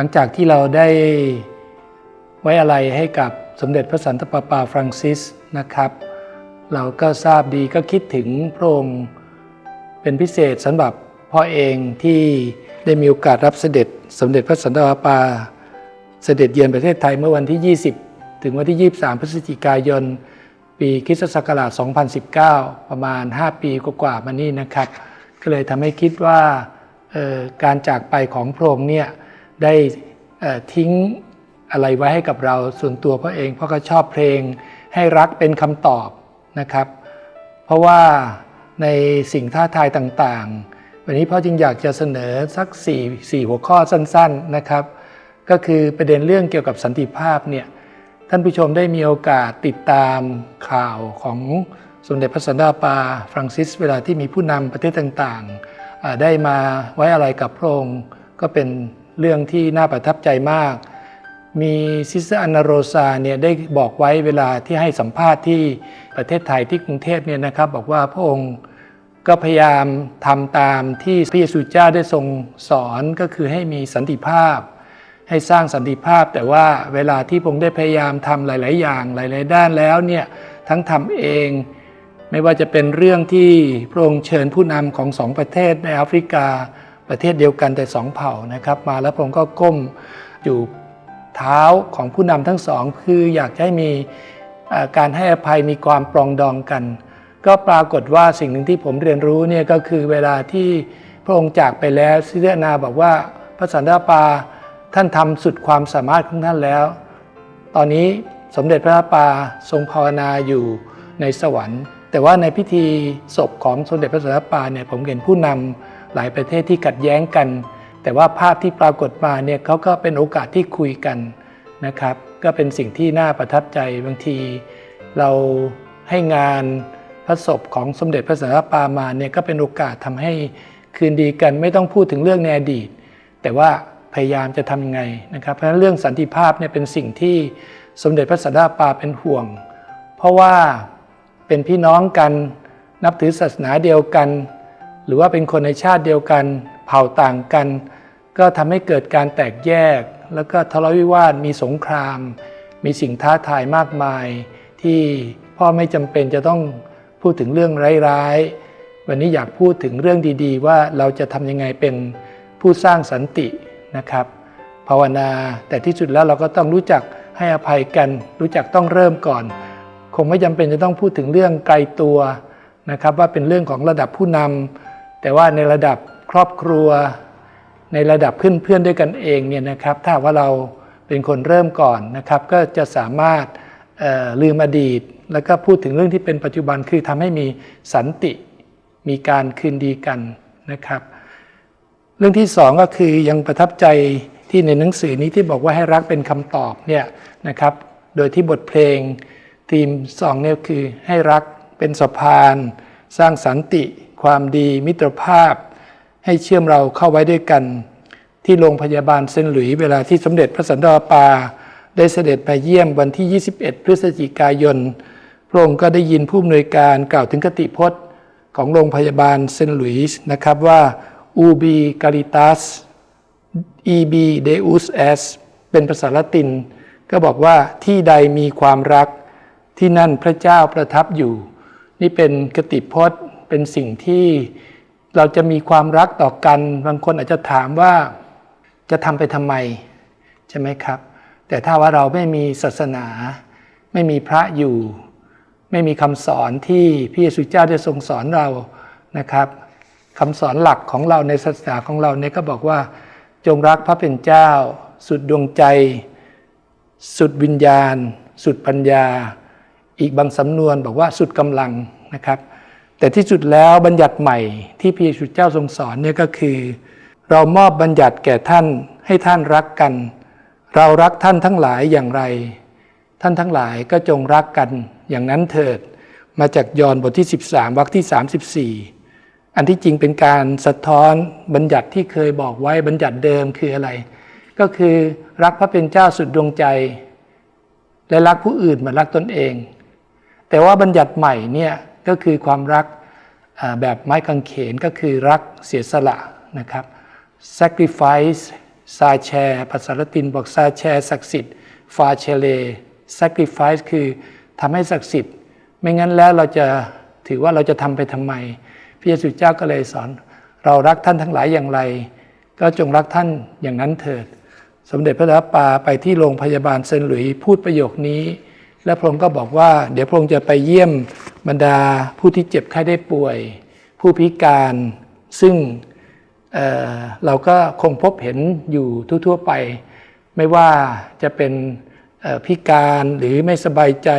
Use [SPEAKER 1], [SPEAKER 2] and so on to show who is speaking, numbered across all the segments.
[SPEAKER 1] ลังจากที่เราได้ไว้อะไรให้กับสมเด็จพระสันตะปาปาฟรังซิสนะครับ เราก็ทราบดีก็คิดถึงพระองค์เป็นพิเศษสำหรับพ่อเองที่ได้มีโอกาสรับเสด็จสมเด็จพระสันตะปาปา เสด็จเยือนประเทศไทยเมื่อวันที่ 20 ถึงวันที่ 23 พฤศจิกายน ปีคิสศักราช2019 ประมาณ 5 ปีกว่าๆมานี่นะครับ ก็เลยทำให้คิดว่าการจากไปของพระองค์เนี่ย ได้ทิ้งอะไรไว้ให้กับเราส่วนตัวพ่อเองเพราะก็ชอบเพลงให้รักเป็นคำตอบนะครับ เพราะว่าในสิ่งท้าทายต่างๆ วันนี้พ่อจึงอยากจะเสนอสัก4 4หัวข้อสั้นๆนะครับ ก็คือประเด็นเรื่องเกี่ยวกับสันติภาพเนี่ยท่านผู้ชมได้มีโอกาสติดตามข่าวของสมเด็จพระสันตะปาฟรังซิส เวลาที่มีผู้นำประเทศต่างๆ ได้มาไว้อะไรกับพระองค์ก็เป็น เรื่องที่น่าประทับใจมาก มีซิสเตอร์อนนาโรซาเนี่ยได้บอกไว้เวลาที่ให้สัมภาษณ์ที่ประเทศไทยที่กรุงเทพเนี่ยนะครับบอกว่าพระองค์ก็พยายามทำตามที่พระเยซูเจ้าได้ทรงสอนก็คือให้มีสันติภาพ ให้สร้างสันติภาพ แต่ว่าเวลาที่พระองค์ได้พยายามทำหลาย ๆ อย่างหลาย ๆ ด้านแล้วเนี่ยทั้งทำเองไม่ว่าจะเป็นเรื่องที่พระองค์เชิญผู้นำของสองประเทศในแอฟริกา ประเทศเดียวกันแต่สองเผ่านะครับ มาแล้วพระองค์ก็ก้มอยู่เท้าของผู้นำทั้งสอง คืออยากให้มีการให้อภัยมีความปรองดองกัน ก็ปรากฏว่าสิ่งหนึ่งที่ผมเรียนรู้เนี่ยก็คือเวลาที่พระองค์จากไปแล้วซิเดนาบอกว่าพระสันตะปาท่านทำสุดความสามารถของท่านแล้ว ตอนนี้สมเด็จพระปาทรงภาวนาอยู่ในสวรรค์ แต่ว่าในพิธีศพของสมเด็จพระสันตะปาเนี่ยผมเห็นผู้นำ หลายประเทศที่ขัดแย้งกัน แต่ว่าภาพที่ปรากฏมาเนี่ยเขาก็เป็นโอกาสที่คุยกันนะครับ ก็เป็นสิ่งที่น่าประทับใจบางที เราให้งานพระศพของสมเด็จพระสันตะปามาเนี่ยก็เป็นโอกาสทำให้คืนดีกันไม่ต้องพูดถึงเรื่องในอดีต แต่ว่าพยายามจะทำยังไงนะครับ เพราะฉะนั้นเรื่องสันติภาพเนี่ยเป็นสิ่งที่สมเด็จพระสันตะปาเป็นห่วง เพราะว่าเป็นพี่น้องกันนับถือศาสนาเดียวกัน หรือว่าเป็นคนในชาติเดียวกัน เผ่าต่างกัน ก็ทำให้เกิดการแตกแยก แล้วก็ทะเลาะวิวาทมีสงคราม มีสิ่งท้าทายมากมาย ที่พ่อไม่จำเป็นจะต้องพูดถึงเรื่องร้ายๆ วันนี้อยากพูดถึงเรื่องดีๆ ว่าเราจะทำยังไงเป็นผู้สร้างสันตินะครับ ภาวนาแต่ที่สุดแล้วเราก็ต้องรู้จักให้อภัยกัน รู้จักต้องเริ่มก่อน คงไม่จำเป็นจะต้องพูดถึงเรื่องไกลตัวนะครับ ว่าเป็นเรื่องของระดับผู้นำ แต่ว่าในระดับครอบครัว ในระดับเพื่อนๆด้วยกันเองเนี่ยนะครับ ถ้าว่าเราเป็นคนเริ่มก่อนนะครับ ก็จะสามารถลืมอดีต แล้วก็พูดถึงเรื่องที่เป็นปัจจุบันคือทำให้มีสันติมีการคืนดีกันนะครับ เรื่องที่สองก็คือยังประทับใจที่ในหนังสือนี้ที่บอกว่าให้รักเป็นคำตอบเนี่ยนะครับ โดยที่บทเพลงทีมสองเนี่ยคือให้รักเป็นสะพาน สร้างสันติ ความดีมิตรภาพ ให้เชื่อมเราเข้าไว้ด้วยกัน ที่โรงพยาบาลเซนหลุย์เวลาที่สมเด็จพระสันตะปา ได้เสด็จไปเยี่ยมวันที่ 21 พฤศจิกายนพระองค์ก็ได้ยินผู้อำนวยการกล่าวถึงคติพจน์ของโรงพยาบาลเซนหลุยส์นะครับว่า ubi caritas eb deus est เป็นภาษาละติน ก็บอกว่าที่ใดมีความรักที่นั่นพระเจ้าประทับอยู่ นี่เป็นคติพจน์ เป็นสิ่งที่เราจะมีความรักต่อกัน บางคนอาจจะถามว่าจะทำไปทำไม ใช่ไหมครับ แต่ถ้าว่าเราไม่มีศาสนา ไม่มีพระอยู่ ไม่มีคำสอนที่พระเยซูเจ้าได้ทรงสอนเรานะครับคำสอนหลักของเราในศาสนาของเราเนี่ยก็บอกว่า จงรักพระเป็นเจ้า สุดดวงใจ สุดวิญญาณ สุดปัญญา อีกบางสำนวนบอกว่าสุดกำลังนะครับ แต่ที่สุดแล้วบัญญัติใหม่ที่พระเยซูเจ้าทรงสอนเนี่ยก็คือ เรามอบบัญญัติแก่ท่านให้ท่านรักกัน เรารักท่านทั้งหลายอย่างไร ท่านทั้งหลายก็จงรักกันอย่างนั้นเถิด มาจากยอห์นบทที่ 13วรรคที่ 34 อันที่จริงเป็นการสะท้อนบัญญัติที่เคยบอกไว้บัญญัติเดิมคืออะไร ก็คือรักพระเป็นเจ้าสุดดวงใจ และรักผู้อื่นเหมือนรักตนเอง แต่ว่าบัญญัติใหม่เนี่ย ก็คือความรักแบบไม้กางเขนก็คือรักเสียสละนะครับ sacrifice ซาแชร์ภาษาละตินบอกซาแชร์ศักดิ์สิทธิ์ฟาเชเล sacrifice คือทำให้ศักดิ์สิทธิ์ ไม่งั้นแล้วเราจะถือว่าเราจะทำไปทำไม พระเยซูเจ้าก็เลยสอน เรารักท่านทั้งหลายอย่างไร ก็จงรักท่านอย่างนั้นเถิด สมเด็จพระราปาไปที่โรงพยาบาลเซนหลุยพูดประโยคนี้ และพระองค์ก็บอกว่า เดี๋ยวพระองค์จะไปเยี่ยม บรรดาผู้ที่เจ็บไข้ได้ป่วย ผู้พิการซึ่งเเราก็คงพบเห็นอยู่ทั่วๆไป ไม่ว่าจะเป็นพิการหรือไม่สบายใจ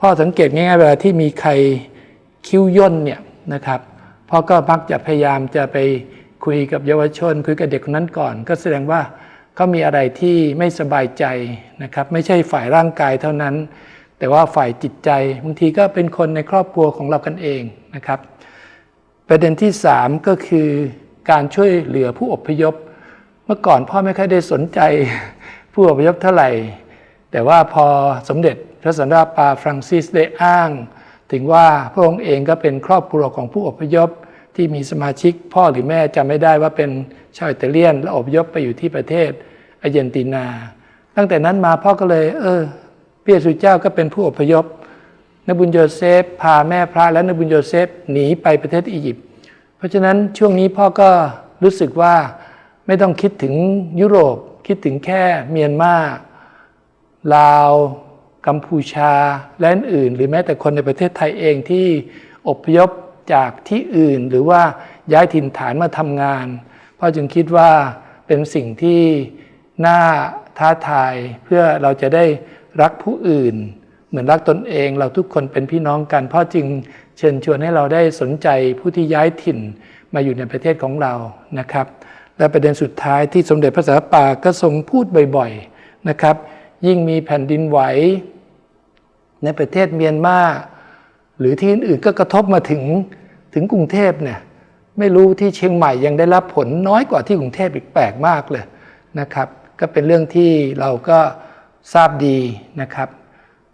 [SPEAKER 1] พ่อสังเกตง่ายๆเวลาที่มีใครคิ้วย่นเนี่ยนะครับพ่อก็มักจะพยายามจะไปคุยกับเยาวชน คุยกับเด็กคนนั้นก่อน ก็แสดงว่าเขามีอะไรที่ไม่สบายใจนะครับ ไม่ใช่ฝ่ายร่างกายเท่านั้น แต่ว่าฝ่ายจิตใจบางทีก็เป็นคนในครอบครัวของเรากันเองนะครับ ประเด็นที่ 3 ก็คือการช่วยเหลือผู้อพยพ เมื่อก่อนพ่อไม่ค่อยได้สนใจผู้อพยพเท่าไหร่ แต่ว่าพอสมเด็จพระสันตะปาฟรังซิสได้อ้าง ถึงว่าพระองค์เองก็เป็นครอบครัวของผู้อพยพที่มีสมาชิกพ่อหรือแม่จำไม่ได้ว่าเป็นชาวอิตาเลียน และอพยพไปอยู่ที่ประเทศอาร์เจนตินา ตั้งแต่นั้นมาพ่อก็เลย เออ ระเยซูเจ้าก็เป็นผู้อพยพนบุญโยเซฟพาแม่พระและนบุญโยเซฟหนีไปประเทศอียิปต์เพราะฉะนั้นช่วงนี้พ่อก็รู้สึกว่าไม่ต้องคิดถึงยุโรปคิดถึงแค่เมียนมาลาวกัมพูชาและอื่น หรือแม้แต่คนในประเทศไทยเองที่อพยพจากที่อื่นหรือว่าย้ายถิ่นฐานมาทำงานพ่อจึงคิดว่าเป็นสิ่งที่น่าท้าทายเพื่อเราจะได้ รักผู้อื่น เหมือนรักตนเองเราทุกคนเป็นพี่น้องกันพ่อจึงเชิญชวนให้เราได้สนใจผู้ที่ย้ายถิ่นมาอยู่ในประเทศของเรานะครับ และประเด็นสุดท้ายที่สมเด็จพระสันตะปาก็ทรงพูดบ่อยๆนะครับ ยิ่งมีแผ่นดินไหว ในประเทศเมียนมาหรือที่อื่นๆก็กระทบมาถึงถึงกรุงเทพเนี่ยไม่รู้ที่เชียงใหม่ยังได้รับผลน้อยกว่าที่กรุงเทพอีกแปลกมากเลยนะครับ ก็เป็นเรื่องที่เราก็ ทราบดีนะครับ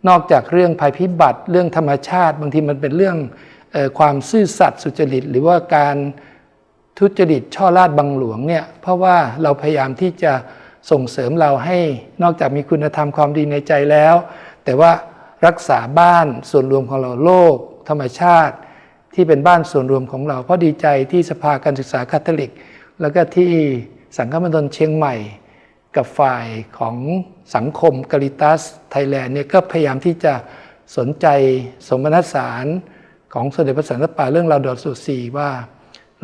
[SPEAKER 1] นอกจากเรื่องภัยพิบัติเรื่องธรรมชาติ บางทีมันเป็นเรื่องออความซื่อสัตย์สุจริต หรือว่าการทุจริตช่อราดบังหลวงเนี่ยเพราะว่าเราพยายามที่จะส่งเสริมเราให้นอกจากมีคุณธรรมความดีในใจแล้ว แต่ว่ารักษาบ้านส่วนรวมของเราโลก ธรรมชาติที่เป็นบ้านส่วนรวมของเรา เพราะดีใจที่สภาการศึกษาคาทอลิก แล้วก็ที่สังฆมณฑลเชียงใหม่ กับฝ่ายของสังคมกาลิตัสไทยแลนด์เนี่ยก็พยายามที่จะสนใจสมณสารของสมเด็จพระสันตะปาเรื่องเราวดอดสุสีว่า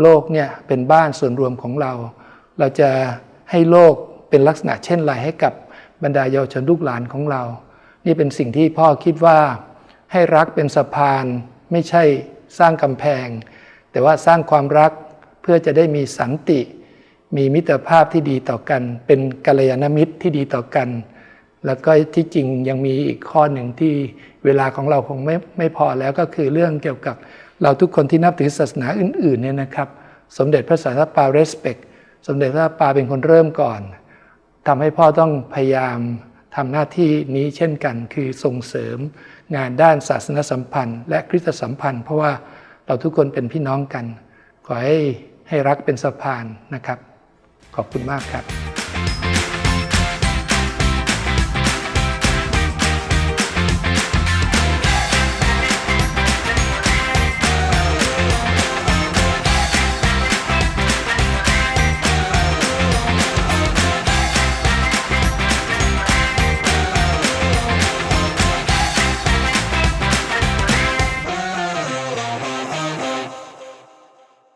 [SPEAKER 1] โลกเนี่ยเป็นบ้านส่วนรวมของเรา เราจะให้โลกเป็นลักษณะเช่นไรให้กับบรรดาเยาวชนลูกหลานของเรา นี่เป็นสิ่งที่พ่อคิดว่าให้รักเป็นสะพานไม่ใช่สร้างกำแพง แต่ว่าสร้างความรักเพื่อจะได้มีสันติ มีมิตรภาพที่ดีต่อกัน เป็นกัลยาณมิตรที่ดีต่อกัน แล้วก็ที่จริงยังมีอีกข้อหนึ่งที่เวลาของเราคงไม่ไม่พอแล้วก็คือเรื่องเกี่ยวกับเราทุกคนที่นับถือศาสนาอื่นๆเนี่ยนะครับ สมเด็จพระสันตะปา respect สมเด็จพระปาเป็นคนเริ่มก่อนทำให้พ่อต้องพยายามทำหน้าที่นี้เช่นกันคือส่งเสริมงานด้านศาสนสัมพันธ์ และคริสตสัมพันธ์ เพราะว่าเราทุกคนเป็นพี่น้องกัน ขอให้ให้รักเป็นสะพานนะครับ ขอบคุณมากครับ